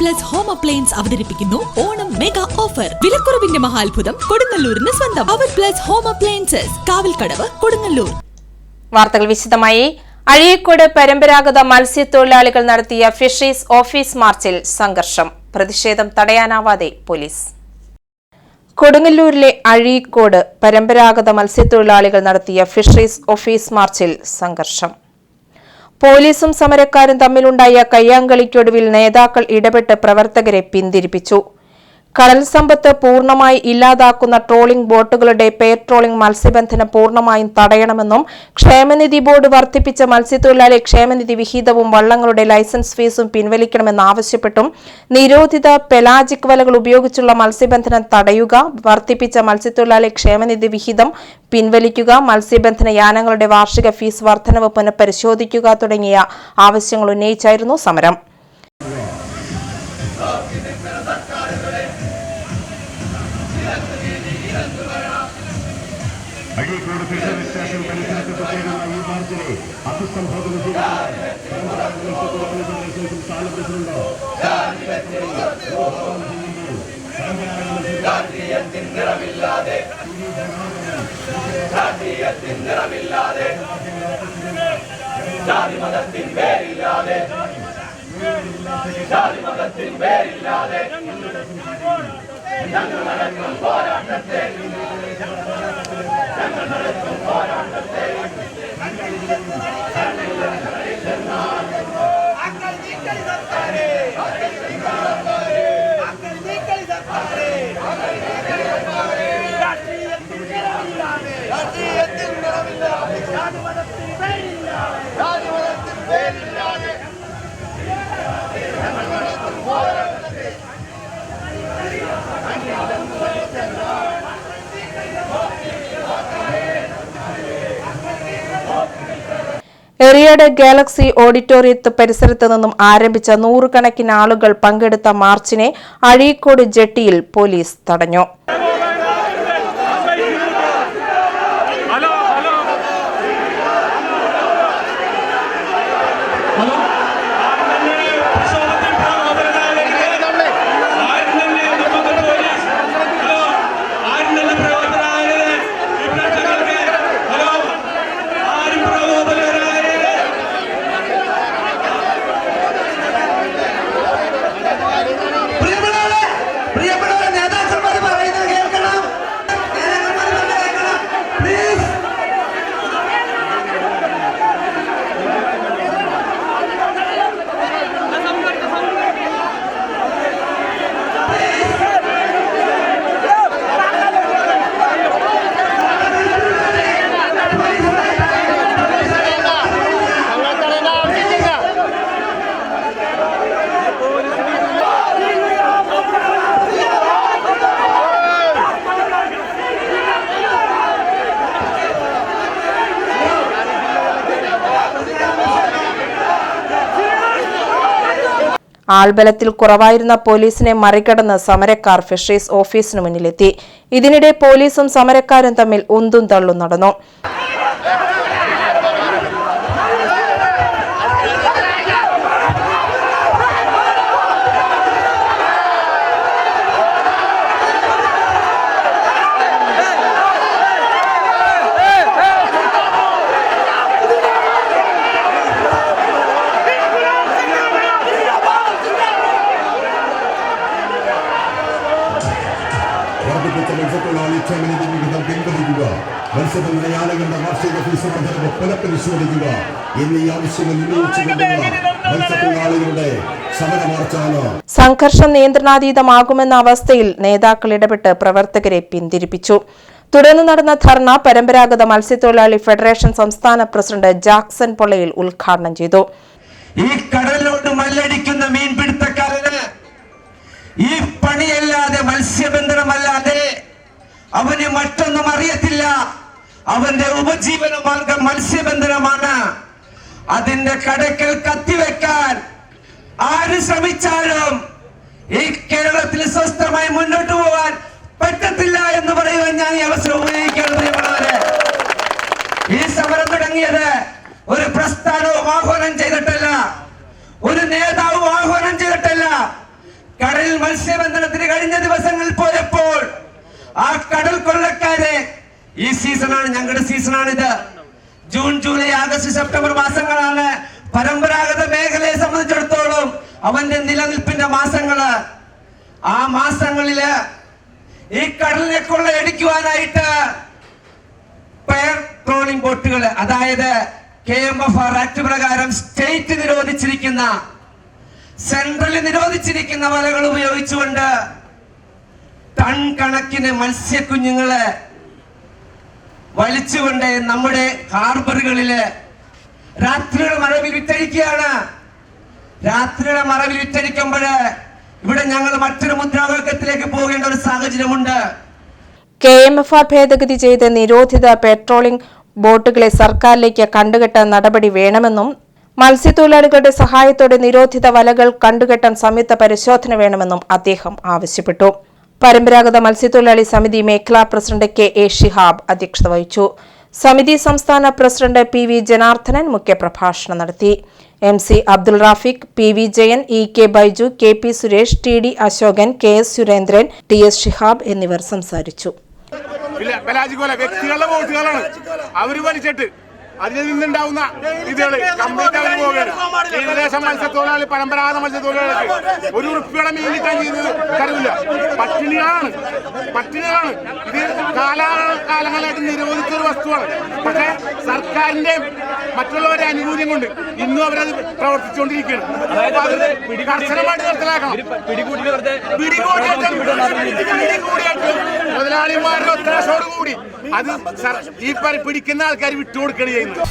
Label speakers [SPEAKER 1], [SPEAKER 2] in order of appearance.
[SPEAKER 1] Plus home appliance അവതരിപ്പിക്കുന്നു. Onam mega offer വിലക്കുറവിന്റെ മഹാത്ഭുതം കൊടുങ്ങല്ലൂരിന് സ്വന്തം. അവർ plus home appliances Kavalkadavu Kodungallur.
[SPEAKER 2] വാർത്തകൾ വിശദമായി. അഴീക്കോട് പരമ്പരാഗത മത്സ്യത്തൊഴിലാളികൾ നടത്തിയ ഫിഷറീസ് ഓഫീസ് മാർച്ചിൽ സംഘർഷം. പ്രതിഷേധം തടയാനാവാതെ പോലീസ്. കൊടുങ്ങല്ലൂരിലെ അഴീക്കോട് പരമ്പരാഗത മത്സ്യത്തൊഴിലാളികൾ നടത്തിയ ഫിഷറീസ് ഓഫീസ് മാർച്ചിൽ സംഘർഷം. പോലീസും സമരക്കാരും തമ്മിലുണ്ടായ കയ്യാങ്കളിക്കൊടുവിൽ നേതാക്കൾ ഇടപെട്ട് പ്രവർത്തകരെ പിന്തിരിപ്പിച്ചു കടൽ സമ്പത്ത് പൂർണമായി ഇല്ലാതാക്കുന്ന ട്രോളിംഗ് ബോട്ടുകളുടെ പെയർ ട്രോളിംഗ് മത്സ്യബന്ധനം പൂർണമായും തടയണമെന്നും ക്ഷേമനിധി ബോർഡ് വർദ്ധിപ്പിച്ച മത്സ്യത്തൊഴിലാളി ക്ഷേമനിധി വിഹിതവും വള്ളങ്ങളുടെ ലൈസൻസ് ഫീസും പിൻവലിക്കണമെന്നാവശ്യപ്പെട്ടും നിരോധിത പെലാജിക് വലകൾ ഉപയോഗിച്ചുള്ള മത്സ്യബന്ധനം തടയുക വർദ്ധിപ്പിച്ച മത്സ്യത്തൊഴിലാളി ക്ഷേമനിധി വിഹിതം പിൻവലിക്കുക മത്സ്യബന്ധന യാനങ്ങളുടെ വാർഷിക ഫീസ് വർധനവ് പുനഃപരിശോധിക്കുക തുടങ്ങിയ ആവശ്യങ്ങൾ ഉന്നയിച്ചായിരുന്നു സമരം.
[SPEAKER 3] അഴീക്കോട് ഫിഷറീസ് സ്റ്റേഷൻ പരിസരത്ത് ചേരുന്ന ഈ മാർച്ചിനെ അഭിസംബോധന ചെയ്തുകൊണ്ട് സ്ഥാന പ്രസിഡന്റ്
[SPEAKER 4] ஜாதி மதத்தின் பேர் இல்லாதே. நாங்கள் நடக்கும் போராட்டத்தை நாங்கள் நடக்கும் போராட்டத்தை ஜாதி மதத்தின் பேர் இல்லாதே.
[SPEAKER 2] ஜாதி மதத்தின் பேர் എറിയാട് ഗാലക്സി ഓഡിറ്റോറിയത്ത് പരിസരത്ത് നിന്നും ആരംഭിച്ച നൂറുകണക്കിന് ആളുകൾ പങ്കെടുത്ത മാർച്ചിനെ അഴീക്കോട് ജെട്ടിയിൽ പോലീസ് തടഞ്ഞു. ആൾബലത്തിൽ കുറവായിരുന്ന പോലീസിനെ മറികടന്ന് സമരക്കാർ ഫിഷറീസ് ഓഫീസിനു മുന്നിലെത്തി. ഇതിനിടെ പോലീസും സമരക്കാരും തമ്മിൽ ഉന്തും തള്ളും നടന്നു.
[SPEAKER 3] മത്സ്യബന്ധന മലയാളികളുടെ വാർഷിക ഫീസ് വർധനവ് പുനഃപരിശോധിക്കുക. എന്നീ ആവശ്യങ്ങൾ ഉന്നയിച്ചുകൊണ്ടുള്ള മത്സ്യത്തൊഴിലാളികളുടെ സമരമാർച്ചാണ്
[SPEAKER 2] സംഘർഷം നിയന്ത്രണാതീതമാകുമെന്ന അവസ്ഥയിൽ നേതാക്കൾ ഇടപെട്ട് പ്രവർത്തകരെ പിന്തിരിപ്പിച്ചു. തുടർന്ന് നടന്ന ധർണ പരമ്പരാഗത മത്സ്യത്തൊഴിലാളി ഫെഡറേഷൻ സംസ്ഥാന പ്രസിഡന്റ് ജാക്സൺ പൊള്ളയിൽ ഉദ്ഘാടനം ചെയ്തു.
[SPEAKER 4] ഈ കടലിലോട്ട് മല്ലടിക്കുന്ന മീൻപിടുത്തക്കാരന് ഈ പണിയല്ലാതെ മത്സ്യബന്ധനമല്ലാതെ അവന് മറ്റൊന്നും അറിയത്തില്ല. അവന്റെ ഉപജീവന മാർഗം മത്സ്യബന്ധനമാണ്. അതിന്റെ കടക്കൽ കത്തിവെക്കാൻ ആര് ശ്രമിച്ചാലും ഈ കേരളത്തിൽ സ്വസ്ഥമായി മുന്നോട്ട് പോകാൻ പറ്റത്തില്ല എന്ന് പറയുവാൻ ഞാൻ ഈ അവസരം ഉപയോഗിക്കുകയാണ് ഈ സമരം തുടങ്ങിയത് ഒരു പ്രസ്ഥാനവും ആഹ്വാനം ചെയ്തിട്ടല്ല ഒരു നേതാവും ആഹ്വാനം ചെയ്തിട്ടല്ല. കടലിൽ മത്സ്യബന്ധനത്തിന് കഴിഞ്ഞ ദിവസങ്ങളിൽ പോയപ്പോൾ ആ കടൽ കൊള്ളക്കാരെ ഈ സീസണാണ് ഞങ്ങളുടെ സീസണാണ് ഇത് ജൂൺ ജൂലൈ ആഗസ്റ്റ് സെപ്റ്റംബർ മാസങ്ങളാണ്. പരമ്പരാഗത മേഖലയെ സംബന്ധിച്ചിടത്തോളം അവന്റെ നിലനിൽപ്പിന്റെ മാസങ്ങൾ. ആ മാസങ്ങളിൽ ഈ കടലിനെ കൊള്ളയടിക്കുവാനായിട്ട് പെയർ ട്രോളിംഗ് ബോട്ടുകൾ അതായത് K M F R act പ്രകാരം സ്റ്റേറ്റ് നിരോധിച്ചിരിക്കുന്ന സെൻട്രൽ നിരോധിച്ചിരിക്കുന്ന വലകൾ ഉപയോഗിച്ചുകൊണ്ട് ടൺ കണക്കിന് മത്സ്യക്കുഞ്ഞുങ്ങളെ വലിച്ചുകൊണ്ട് നമ്മുടെ ഹാർബറുകളിൽ രാത്രിയുടെ മറവിൽ വിറ്റഴിക്കുകയാണ്. രാത്രിയുടെ മറവിൽ വിറ്റഴിക്കുമ്പോൾ ഇവിടെ ഞങ്ങൾ മറ്റൊരു മുദ്രാവാക്യത്തിലേക്ക് പോകേണ്ട ഒരു സാഹചര്യമുണ്ട്.
[SPEAKER 2] കെ എം എഫ് ആർ ഭേദഗതി ചെയ്ത് നിരോധിത പെട്രോളിംഗ് ബോട്ടുകളെ സർക്കാരിലേക്ക് കണ്ടുകെട്ടാൻ നടപടി വേണമെന്നും മത്സ്യത്തൊഴിലാളികളുടെ സഹായത്തോടെ നിരോധിത വലകൾ കണ്ടുകെട്ടാൻ സംയുക്ത പരിശോധന വേണമെന്നും അദ്ദേഹം ആവശ്യപ്പെട്ടു. പരമ്പരാഗത മത്സ്യത്തൊഴിലാളി സമിതി മേഖലാ പ്രസിഡന്റ് കെ എ ഷിഹാബ് അധ്യക്ഷത വഹിച്ചു. സമിതി സംസ്ഥാന പ്രസിഡന്റ് പി വി ജനാർദ്ദനൻ മുഖ്യപ്രഭാഷണം നടത്തി. M C Abdul Rafiq P V Jayan E K Baiju K P Suresh T D Ashokan K S Surendran T S Shihab എന്നിവർ സംസാരിച്ചു.
[SPEAKER 5] വ്യക്തികളുടെ വോട്ടുകളാണ്. അവർ വലിച്ചിട്ട് അതിൽ നിന്നുണ്ടാവുന്ന ഇതുകൾ. കംപ്ലീറ്റ് അവർ പോവുകയാണ്. ഏകദേശം മത്സ്യത്തൊഴിലാളി പരമ്പരാഗത മത്സ്യത്തൊഴിലാളികൾക്ക് ഒരു ഉറുപ്പിയുടെ മീൻ കിട്ടാൻ ചെയ്യുന്നത് തരവില്ല പട്ടിണികളാണ് പട്ടിണികളാണ് ഇത് കാലാകാലങ്ങളായിട്ട് നിരോധിച്ച ഒരു വസ്തുവാണ്. പക്ഷേ സർക്കാരിന്റെ മറ്റുള്ളവരുടെ അനുകൂല്യം കൊണ്ട് ഇന്നും അവരത് പ്രവർത്തിച്ചുകൊണ്ടിരിക്കുകയാണ്. കർശനമായിട്ട് നിർത്തലാക്കണം. മുതലാളിമാരുടെ അത് ഈ പിടിക്കുന്ന ആൾക്കാർ വിട്ടുകൊടുക്കുകയാണ് ചെയ്യുന്നത്.